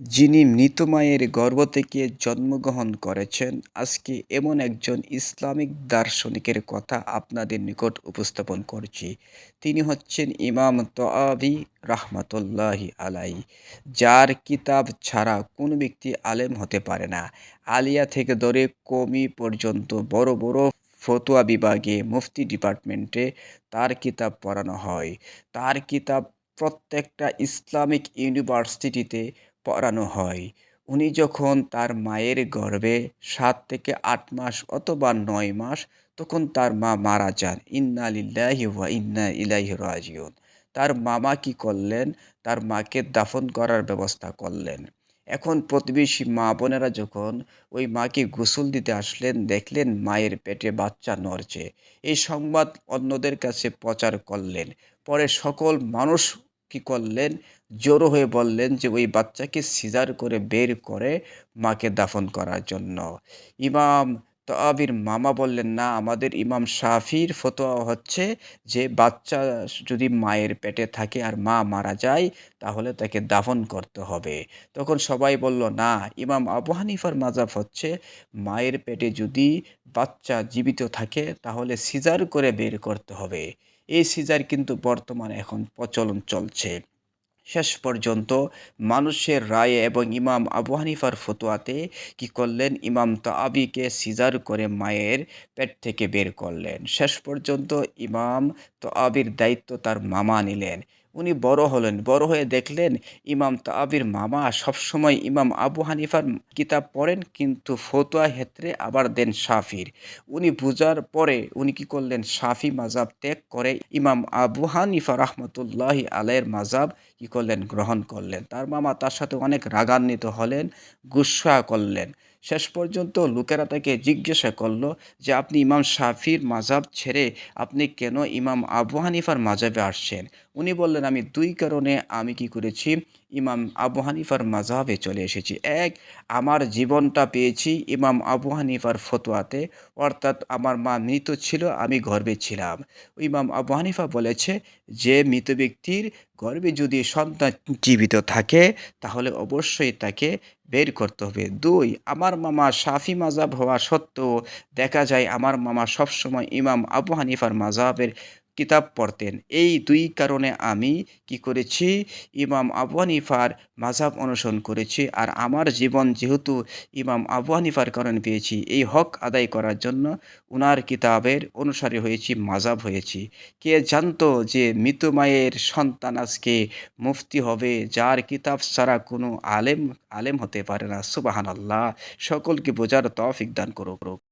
যিনি মৃত মায়ের গর্ভ থেকে জন্মগ্রহণ করেছেন, আজকে এমন একজন ইসলামিক দার্শনিকের কথা আপনাদের নিকট উপস্থাপন করছি। তিনি হচ্ছেন ইমাম তআবি রাহমাতুল্লাহি আলাই যার কিতাব ছাড়া কোনো ব্যক্তি আলেম হতে পারে না। আলিয়া থেকে ধরে কমি পর্যন্ত বড় বড় ফতোয়া বিভাগে মুফতি ডিপার্টমেন্টে তার কিতাব পড়ানো হয়। তার কিতাব প্রত্যেকটা ইসলামিক ইউনিভার্সিটিতে পড়ানো হয়। উনি যখন তার মায়ের গর্ভে সাত থেকে আট মাস অথবা নয় মাস, তখন তার মা মারা যান। ইন্না লিল্লাহি ওয়া ইন্না ইলাইহি রাজিউন। তার মামা কি করলেন? তার মাকে দাফন করার ব্যবস্থা করলেন। এখন প্রতিবেশী মা বোনেরা যখন ওই মাকে গোসল দিতে আসলেন, দেখলেন মায়ের পেটে বাচ্চা নড়ছে। এই সংবাদ অন্যদের কাছে প্রচার করলেন। পরে সকল মানুষ কি করলেন? জোরো হয়ে বললেন যে, ওই বাচ্চাকে সিজার করে বের করে মাকে দাফন করার জন্য। ইমাম তআবির মামা বললেন, না, আমাদের ইমাম শাফির ফতোয়া হচ্ছে যে, বাচ্চা যদি মায়ের পেটে থাকে আর মা মারা যায়, তাহলে তাকে দাফন করতে হবে। তখন সবাই বলল, না, ইমাম আবু হানিফার মাজাব হচ্ছে মায়ের পেটে যদি বাচ্চা জীবিত থাকে, তাহলে সিজার করে বের করতে হবে। এই সিজার কিন্তু বর্তমানে এখন প্রচলন চলছে। শেষ পর্যন্ত মানুষের রায়ে এবং ইমাম আবু হানিফার ফতোয়াতে কি করলেন? ইমাম তাবিকে সিজার করে মায়ের পেট থেকে বের করলেন। শেষ পর্যন্ত ইমাম তাবির দায়িত্ব তার মামা নিলেন। উনি বড় হলেন। বড় হয়ে দেখলেন ইমাম তাবির মামা সবসময় ইমাম আবু হানিফার কিতাব পড়েন, কিন্তু ফতোয়া ক্ষেত্রে আবার দেন শাফির। উনি বুঝার পরে উনি কি করলেন? শাফি মাজাব ত্যাগ করে ইমাম আবু হানিফা রহমতুল্লাহ আলের মাজাব কি করলেন? গ্রহণ করলেন। তার মামা তার সাথে অনেক রাগান্বিত হলেন, গুসা করলেন। শেষ পর্যন্ত লোকেরা তাকে জিজ্ঞাসা করল যে, আপনি ইমাম শাফির মাজাব ছেড়ে আপনি কেন ইমাম আবু হানিফার মাজাবে আসছেন? উনি বললেন, আমি দুই কারণে আমি কি করেছি? ইমাম আবু হানিফার মাজাবে চলে এসেছি। এক, আমার জীবনটা পেয়েছি ইমাম আবু হানিফার ফতোয়াতে। অর্থাৎ আমার মা মৃত ছিল, আমি গর্বে ছিলাম। ইমাম আবু হানিফা বলেছে যে, মৃত ব্যক্তির গর্বে যদি সন্তান জীবিত থাকে, তাহলে অবশ্যই তাকে বের করতে হবে। দুই, আমার মামা সাফি মাজাব হওয়া সত্ত্বেও দেখা যায় আমার মামা সবসময় ইমাম আবু হানিফার মাজাবের কিতাব পড়তেন। এই দুই কারণে আমি কি করেছি, ইমাম আবু হানিফার মাঝাব অনুসরণ করেছি আর আমার জীবন যেহেতু ইমাম আবু হানিফার কারণে পেয়েছি, এই হক আদায় করার জন্য উনার কিতাবের অনুসারী হয়েছি মাজাব হয়েছি। কে জানতো যে মৃত মায়ের সন্তান আজকে মুফতি হবে, যার কিতাব ছাড়া কোনো আলেম আলেম হতে পারে না। সুবাহান আল্লাহ সকলকে বোঝার তৌফিক দান করুক।